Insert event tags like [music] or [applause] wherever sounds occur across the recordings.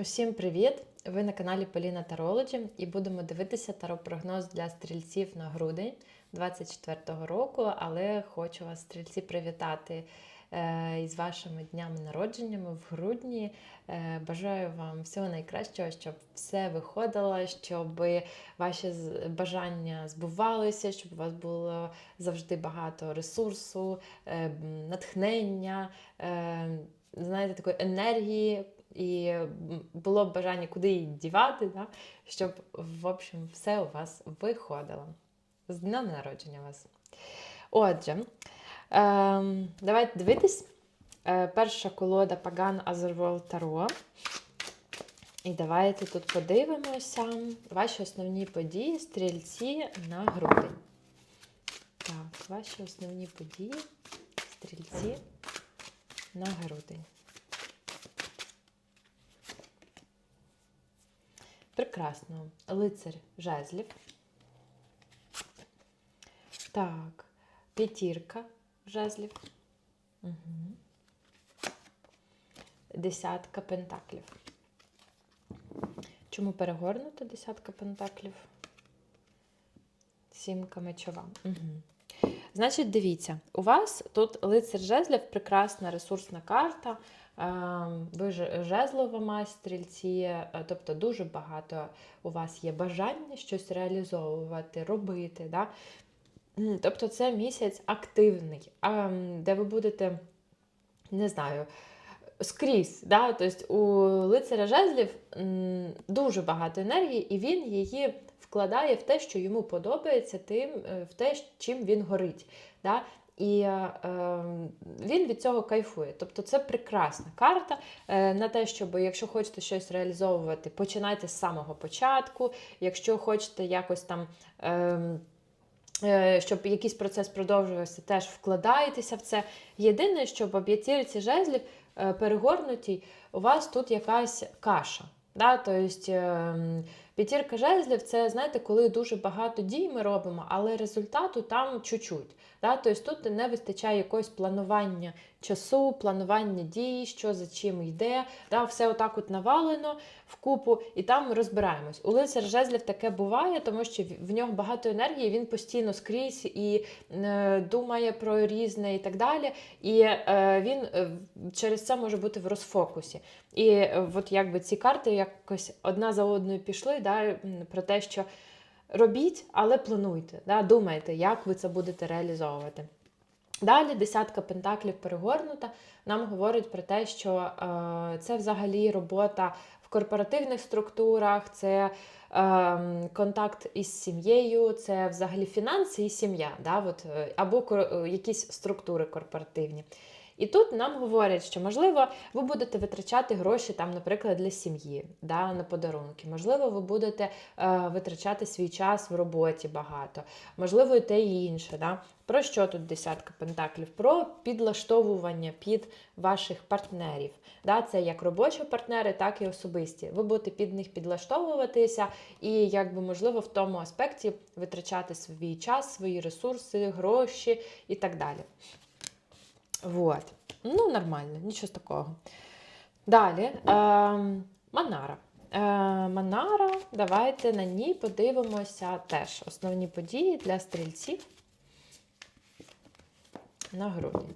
Усім привіт! Ви на каналі Поліна Тарологі і будемо дивитися таро-прогноз для стрільців на грудень 24-го року. Але хочу вас, стрільці, привітати е, із вашими днями народженнями в грудні. Е, Бажаю вам всього найкращого, щоб все виходило, щоб ваші бажання збувалися, щоб у вас було завжди багато ресурсу, е, натхнення. Знаєте, такої енергії, і було б бажання куди її дівати, да? щоб, в общем, все у вас виходило. З днем народження вас. Отже, ем, давайте дивитись. Е, перша колода Pagan Otherworld Таро. І давайте тут подивимося ваші основні події, стрільці на грудень. Так, ваші основні події, стрільці на грудень. Прекрасно. Лицар жезлів. Так, п'ятірка жезлів. Угу. Десятка пентаклів. Чому перегорнута десятка пентаклів? Сімка мечова. Угу. Значить, дивіться, у вас тут лицар жезлів прекрасна ресурсна карта. Ем, Ви ж жезлова масть, стрільці, е, тобто дуже багато у вас є бажання щось реалізовувати, робити. Да? Тобто це місяць активний, ем, де ви будете, не знаю, скрізь. Да? Тобто у лицаря жезлів дуже багато енергії, і він її вкладає в те, що йому подобається, тим, е, в те, чим він горить. Да? І е, ем, він від цього кайфує. Тобто це прекрасна карта е, на те, щоб якщо хочете щось реалізовувати, починайте з самого початку. Якщо хочете якось там. ем, е, Щоб якийсь процес продовжувався, теж вкладаєтеся в це. Єдине, що в п'ятірці жезлів е, перегорнутій, у вас тут якась каша. Да? Тобто п'ятірка жезлів це, знаєте, коли дуже багато дій ми робимо, але результату там чуть-чуть. Да? Тобто тут не вистачає якогось планування часу, планування дій, що за чим йде. Да? Все отак от навалено в купу, і там розбираємось. У лицар жезлів таке буває, тому що в нього багато енергії, він постійно скрізь і е, думає про різне і так далі. І е, він е, через це може бути в розфокусі. І е, от якби ці карти якось одна за одною пішли, да, про те, що робіть, але плануйте, да, думайте, як ви це будете реалізовувати. Далі десятка пентаклів перегорнута нам говорить про те, що е, це взагалі робота в корпоративних структурах, це контакт із сім'єю, це взагалі фінанси і сім'я, да, от, е, або е, якісь структури корпоративні. І тут нам говорять, що можливо ви будете витрачати гроші там, наприклад, для сім'ї, да, на подарунки. Можливо, ви будете е, витрачати свій час в роботі багато, можливо, і те і інше. Да? Про що тут десятка пентаклів? Про підлаштовування під ваших партнерів. Да? Це як робочі партнери, так і особисті. Ви будете під них підлаштовуватися і, якби можливо, в тому аспекті витрачати свій час, свої ресурси, гроші і так далі. Вот. Ну, нормально, нічого такого. Далі. Е, Манара. Е, Манара, давайте на ній подивимося теж основні події для стрільців на грудні.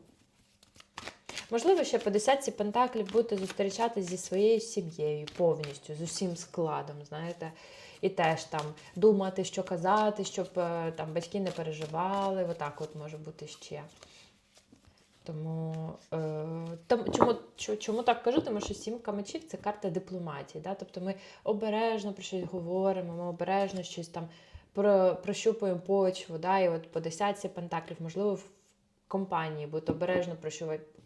Можливо, ще по десятці пентаклів будете зустрічатись зі своєю сім'єю повністю, з усім складом, знаєте. І теж там думати, що казати, щоб е, там батьки не переживали. Отак от може бути ще. Тому е, там, чому, чо- чому так кажу? Тому що сімка мечів це карта дипломатії. Да? Тобто ми обережно про щось говоримо, ми обережно щось там про, прощупуємо почву. Да? І от по десятці пентаклів, можливо, компанії будете обережно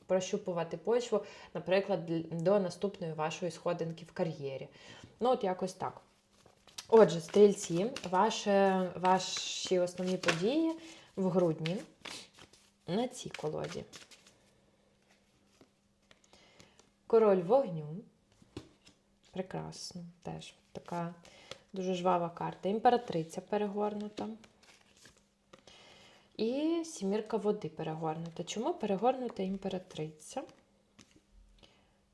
прощупувати почву, наприклад, до наступної вашої сходинки в кар'єрі. Ну, от якось так. Отже, стрільці, ваше, ваші основні події в грудні на цій колоді. Король вогню. Прекрасно. Теж така дуже жвава карта. Імператриця перегорнута. І сімірка води перегорнута. Чому перегорнута імператриця?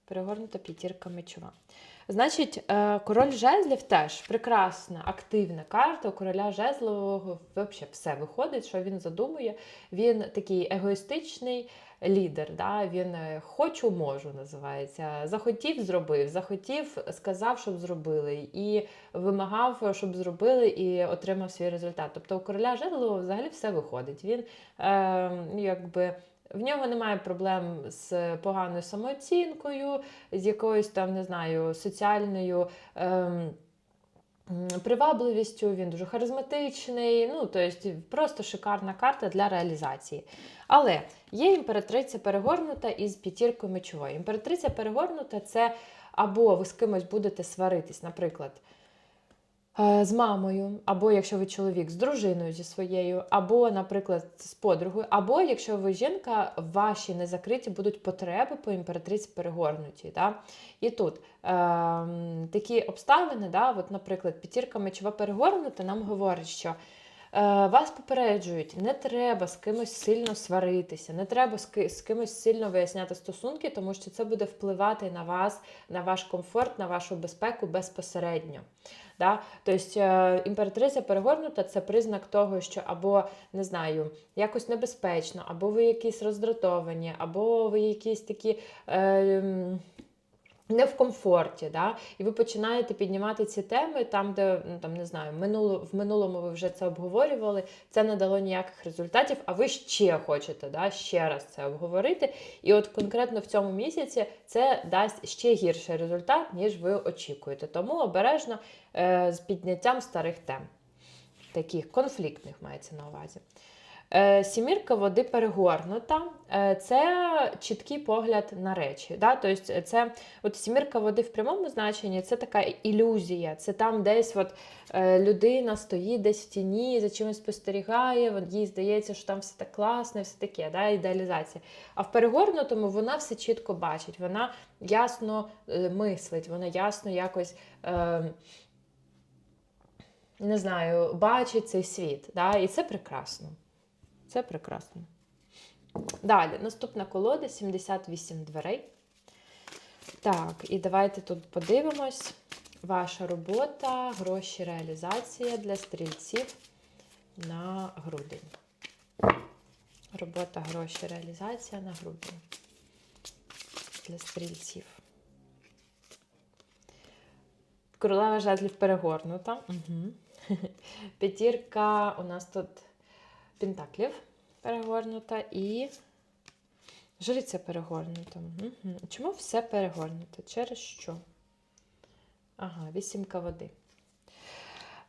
перегорнута п'ятірка мечова. Значить, е, король жезлів теж прекрасна, активна карта. У короля жезлового взагалі все виходить, що він задумує. Він такий егоїстичний лідер. Да? Він е, хочу, можу називається. Захотів, зробив, захотів, сказав, щоб зробили, і вимагав, щоб зробили, і отримав свій результат. Тобто у короля жезлового взагалі все виходить. Він е, якби. В нього немає проблем з поганою самооцінкою, з якоюсь там, не знаю, соціальною ем, привабливістю, він дуже харизматичний. Ну, тобто, просто шикарна карта для реалізації. Але є імператриця перегорнута із п'ятіркою мечовою. Імператриця перегорнута це або ви з кимось будете сваритись, наприклад. Е, З мамою, або якщо ви чоловік, з дружиною зі своєю, або, наприклад, з подругою, або якщо ви жінка, ваші незакриті будуть потреби по імператриці перегорнуті. Да? І тут е, такі обставини, да, от, наприклад, п'ятірка мечова перегорнута нам говорить, що вас попереджують, не треба з кимось сильно сваритися, не треба з, кимось сильно виясняти стосунки, тому що це буде впливати на вас, на ваш комфорт, на вашу безпеку безпосередньо. Да? Тобто е, імператриця перегорнута це признак того, що або не знаю, якось небезпечно, або ви якісь роздратовані, або ви якісь такі. Е, не в комфорті, да? і ви починаєте піднімати ці теми там, де ну, там не знаю, минуло, в минулому ви вже це обговорювали, це не дало ніяких результатів, а ви ще хочете да, ще раз це обговорити. І от конкретно в цьому місяці це дасть ще гірший результат, ніж ви очікуєте. Тому обережно е, з підняттям старих тем, таких конфліктних мається на увазі. Е, Сімірка води перегорнута, Е, це чіткий погляд на речі. Да? Тобто це от сімірка води в прямому значенні це така ілюзія. Це там десь от, е, людина стоїть десь в тіні, за чимось спостерігає, їй здається, що там все так класно, все таке, да? ідеалізація. А в перегорнутому вона все чітко бачить, вона ясно е, мислить, вона ясно якось. Е, не знаю, бачить цей світ. Да? І це прекрасно. Це прекрасно. Далі, наступна колода 78 дверей. Так, і давайте тут подивимось. Ваша робота, гроші, реалізація для стрільців на грудень. Робота, гроші, реалізація на грудень. Для стрільців. Королева жезлів перегорнута. Угу. [laughs] П'ятірка у нас тут пентаклів перегорнута і жриця перегорнута. Угу. Чому все перегорнуто? Через що? Ага, вісімка води.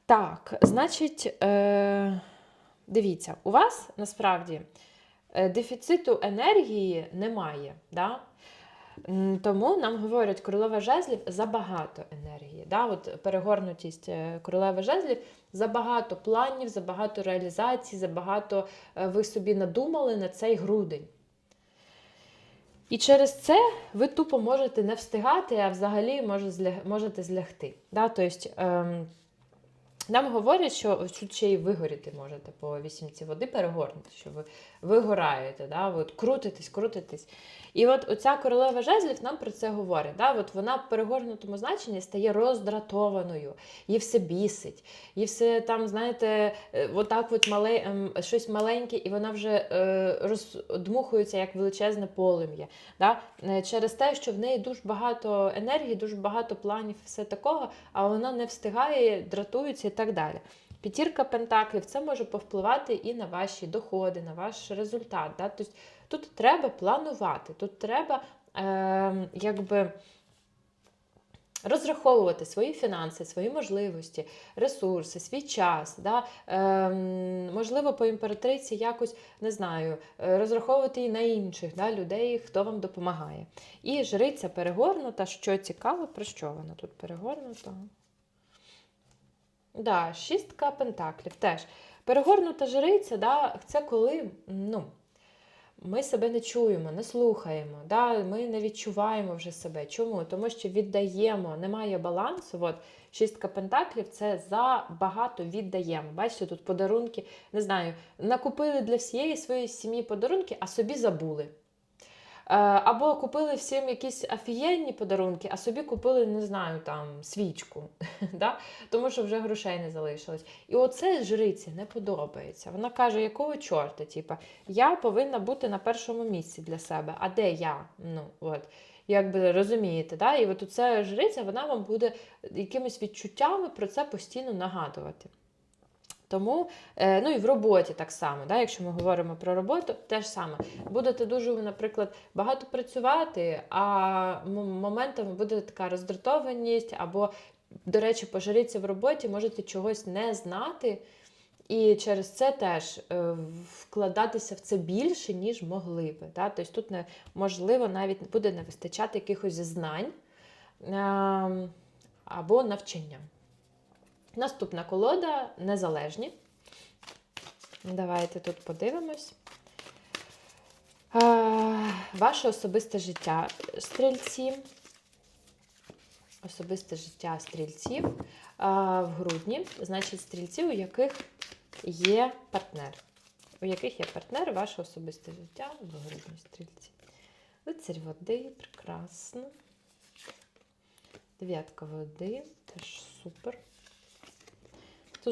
Так, значить, е, дивіться, у вас насправді е, дефіциту енергії немає. Да? Тому нам говорять, королева жезлів забагато енергії. Да? От перегорнутість е, королеви жезлів забагато планів, забагато реалізацій, забагато е, ви собі надумали на цей грудень. І через це ви тупо можете не встигати, а взагалі можете злягти. Да? Тобто, нам говорять, що тут ще й вигоріти можете по вісімці води перегорнути, що ви вигораєте, да? от крутитесь, крутитесь. І от оця королева жезлів нам про це говорить. Да? От вона в перегорнутому значенні стає роздратованою, її все бісить, її все там, знаєте, е, отак от мале, ем, щось маленьке, і вона вже е, роздмухується як величезне полум'я. Да? Е, Через те, що в неї дуже багато енергії, дуже багато планів, все такого, а вона не встигає, дратується так далі. П'ятірка пентаклів це може повпливати і на ваші доходи, на ваш результат. Да? Тобто тут треба планувати, тут треба е, якби. Розраховувати свої фінанси, свої можливості, ресурси, свій час, да? ем, можливо, по імператриці якось не знаю, е, розраховувати і на інших да, людей, хто вам допомагає. І жриця перегорнута, що цікаво, про що вона тут перегорнута? Да, шістка пентаклів теж. Перегорнута жриця, да, це коли ну, ми себе не чуємо, не слухаємо, да, ми не відчуваємо вже себе. Чому? Тому що віддаємо, немає балансу. От, шістка пентаклів це забагато віддаємо. Бачите, тут подарунки, не знаю, накупили для всієї своєї сім'ї подарунки, а собі забули. Або купили всім якісь офігенні подарунки, а собі купили, не знаю, там свічку, [laughs] да? тому що вже грошей не залишилось. І оце жриці не подобається. Вона каже, якого чорта? Типа, я повинна бути на першому місці для себе. А де я? Ну, от. Якби розумієте, да? і от ця жриця вона вам буде якимись відчуттями про це постійно нагадувати. Тому, е, ну і в роботі так само, да, якщо ми говоримо про роботу, теж саме. Будете дуже, наприклад, багато працювати, а моментами буде така роздратованість, або, до речі, пожаріться в роботі, можете чогось не знати. І через це теж е, вкладатися в це більше, ніж могли би. Да? Тобто тут не, можливо навіть буде не вистачати якихось знань е, або навчання. Наступна колода незалежні. Давайте тут подивимось. Е, ваше особисте життя стрільці. Особисте життя стрільців е, в грудні, значить, стрільців, у яких є партнер. У яких є партнер, ваше особисте життя в грудні стрільці. Лицарь води, прекрасно. Дев'ятка води, теж супер.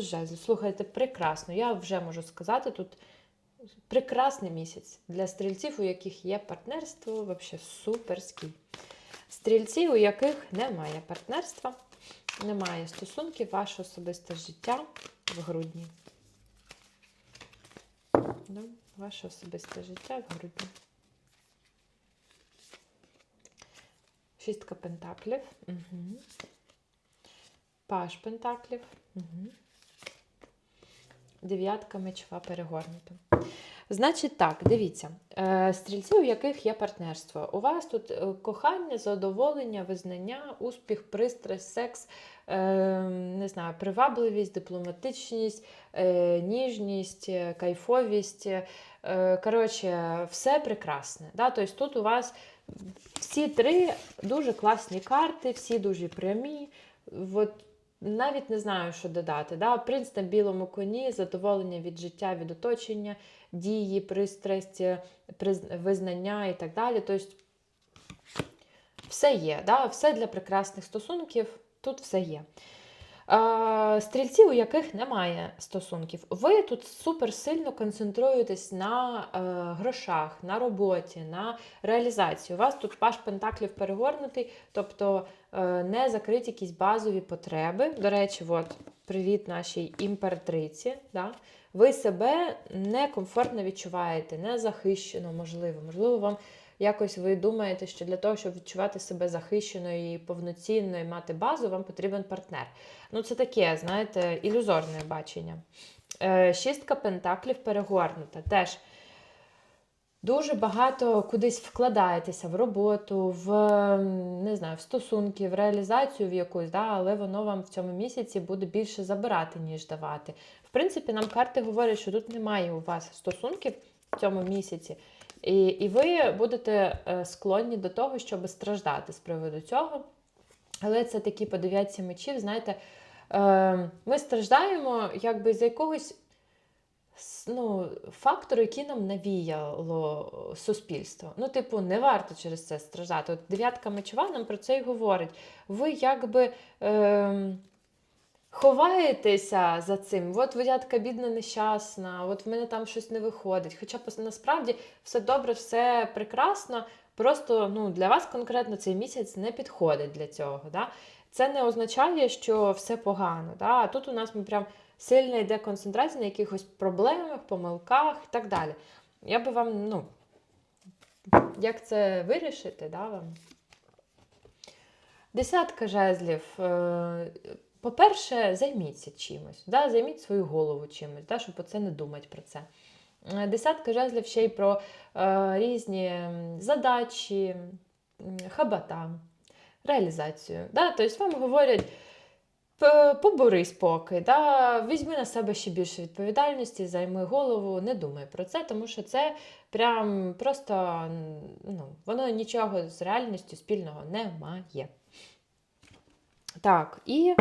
Жезл. Слухайте, прекрасно. Я вже можу сказати, тут прекрасний місяць для стрільців, у яких є партнерство, взагалі суперський. Стрільці, у яких немає партнерства, немає стосунків, ваше особисте життя в грудні. Да? Ваше особисте життя в грудні. Шістка пентаклів. Угу. Паш пентаклів. Угу. Дев'ятка мечова перегорнута. Значить, так, дивіться, е, стрільці, у яких є партнерство. У вас тут е, кохання, задоволення, визнання, успіх, пристрасть, секс, е, не знаю, привабливість, дипломатичність, ніжність, кайфовість. Коротше, все прекрасне. Да? Тобто тут у вас всі три дуже класні карти, всі дуже прямі. От навіть не знаю, що додати. Да? Принц на білому коні, задоволення від життя, від оточення, дії, пристрасті, визнання і так далі. Тобто все є, да? все для прекрасних стосунків, тут все є. Стрільці, у яких немає стосунків, ви тут супер сильно концентруєтесь на е, грошах, на роботі, на реалізації. У вас тут паш пентаклів перегорнутий, тобто е, не закриті якісь базові потреби. До речі, от, привіт нашій імператриці. Да? Ви себе некомфортно відчуваєте, незахищено, можливо. Можливо, вам якось ви думаєте, що для того, щоб відчувати себе захищеною і повноцінною, мати базу, вам потрібен партнер. Ну, це таке, знаєте, ілюзорне бачення. Е, шістка пентаклів перегорнута. Теж дуже багато кудись вкладаєтеся в роботу, в не знаю, в стосунки, в реалізацію в якусь, да, але воно вам в цьому місяці буде більше забирати, ніж давати. В принципі, нам карти говорять, що тут немає у вас стосунків в цьому місяці. І і ви будете е, склонні до того, щоб страждати з приводу цього. Але це такі по дев'ятці мечів, знаєте, е, ми страждаємо якби з якогось ну, фактору, який нам навіяло суспільство. Ну, типу, не варто через це страждати. От дев'ятка мечова нам про це й говорить. Ви якби. Е, ховаєтеся за цим. От я така бідна, нещасна, от в мене там щось не виходить. Хоча насправді все добре, все прекрасно. Просто ну, для вас конкретно цей місяць не підходить для цього. Да? Це не означає, що все погано. Да? Тут у нас ми прям сильно йде концентрація на якихось проблемах, помилках і так далі. Я би вам, ну, як це вирішити, да, вам? Десятка жезлів. По-перше, займіться чимось, да? займіть свою голову чимось, да? щоб оце не думати про це. Е, десятка жезлів ще й про е, різні задачі, хабата, реалізацію. Да? Тобто вам говорять, поборись поки, да? візьми на себе ще більше відповідальності, займи голову, не думай про це, тому що це прям просто ну, воно нічого з реальністю спільного не має. Так, і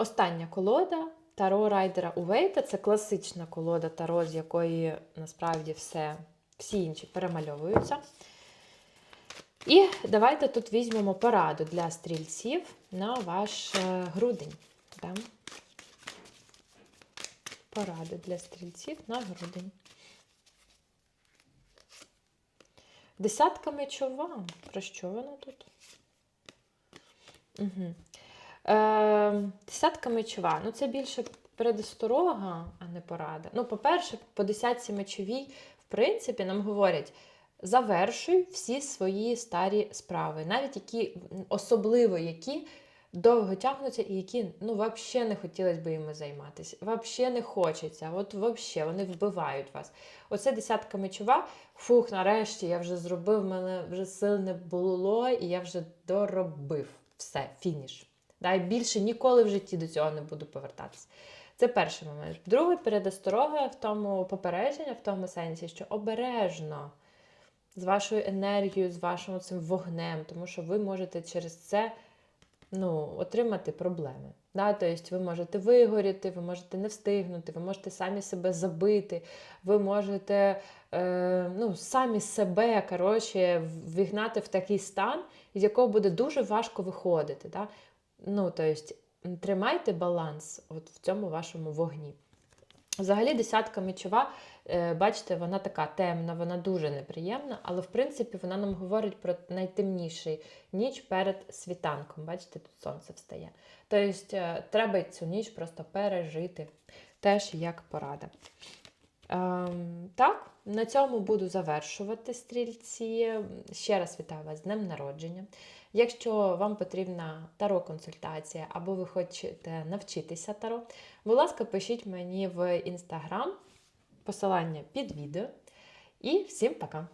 Остання колода Таро Райдера Увейта це класична колода Таро, з якої насправді все, всі інші перемальовуються. І давайте тут візьмемо пораду для стрільців на ваш е, грудень. Да? Поради для стрільців на грудень. Десятка мечова. Про що вона тут? Угу. Е, десятка мечова. Ну, це більше передосторога, а не порада. Ну, по-перше, по десятці мечовій, в принципі, нам говорять. Завершуй всі свої старі справи, навіть які особливо які довго тягнуться і які ну взагалі не хотілося б їми займатися. Взагалі не хочеться. От взагалі вони вбивають вас. Оце десятка мечова. Фух, нарешті я вже зробив, в мене вже сил не було, і я вже доробив. Все, фініш. Да, і більше ніколи в житті до цього не буду повертатися. Це перший момент. Другий передосторога в тому попередження, в тому сенсі, що обережно з вашою енергією, з вашим цим вогнем, тому що ви можете через це ну, отримати проблеми. Да? Тобто ви можете вигоріти, ви можете не встигнути, ви можете самі себе забити, ви можете е, ну, самі себе коротше, вігнати в такий стан, з якого буде дуже важко виходити. Да? Ну, тобто, тримайте баланс от в цьому вашому вогні. Взагалі, десятка мечова, е, бачите, вона така темна, вона дуже неприємна, але в принципі вона нам говорить про найтемніший ніч перед світанком. Бачите, тут сонце встає. Тобто, треба цю ніч просто пережити, теж як порада. Ем, так, на цьому буду завершувати стрільці. Ще раз вітаю вас з днем народження. Якщо вам потрібна таро-консультація або ви хочете навчитися таро, будь ласка, пишіть мені в інстаграм посилання під відео. І всім пока!